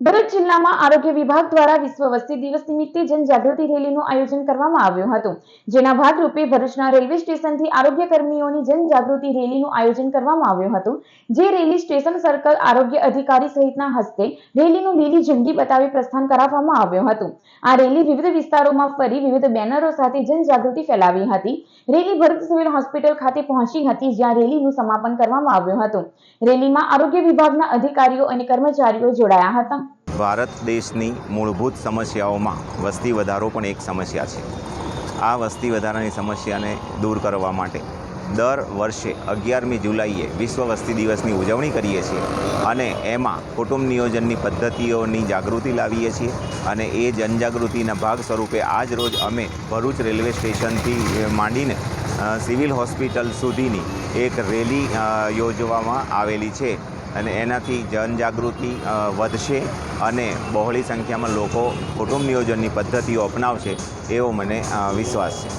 ભરૂચ જિલ્લામાં આરોગ્ય વિભાગ દ્વારા વિશ્વ વસ્તી દિવસ નિમિત્તે જનજાગૃતિ રેલીનું આયોજન કરવામાં આવ્યું હતું. જેના ભાગરૂપે ભરૂચના રેલવે સ્ટેશનથી આરોગ્ય કર્મીઓની જનજાગૃતિ રેલીનું આયોજન કરવામાં આવ્યું હતું. જે રેલી સ્ટેશન સર્કલ આરોગ્ય અધિકારી સહિતના હસ્તે રેલીનું લીલી ઝંડી બતાવી પ્રસ્થાન કરાવવામાં આવ્યું હતું. આ રેલી વિવિધ વિસ્તારોમાં ફરી વિવિધ બેનરો સાથે જનજાગૃતિ ફેલાવી હતી. રેલી ભરૂચ સિવિલ હોસ્પિટલ ખાતે પહોંચી હતી, જ્યાં રેલીનું સમાપન કરવામાં આવ્યું હતું. રેલીમાં આરોગ્ય વિભાગના અધિકારીઓ અને કર્મચારીઓ જોડાયા હતા. ભારત દેશની મૂળભૂત સમસ્યાઓમાં વસ્તી વધારો પણ એક સમસ્યા છે. આ વસ્તી વધારાની સમસ્યાને દૂર કરવા માટે દર વર્ષે અગિયારમી જુલાઈએ વિશ્વ વસ્તી દિવસની ઉજવણી કરીએ છીએ અને એમાં કુટુંબ નિયોજનની પદ્ધતિઓની જાગૃતિ લાવીએ છીએ અને એ જનજાગૃતિના ભાગ સ્વરૂપે આજ રોજ અમે ભરૂચ રેલવે સ્ટેશનથી માંડીને સિવિલ હોસ્પિટલ સુધીની એક રેલી યોજવામાં આવેલી છે. અને એનાથી જનજાગૃતિ વધશે અને બહોળી સંખ્યામાં લોકો કુટુંબ નિયોજનની પદ્ધતિઓ અપનાવશે એવો મને વિશ્વાસ છે.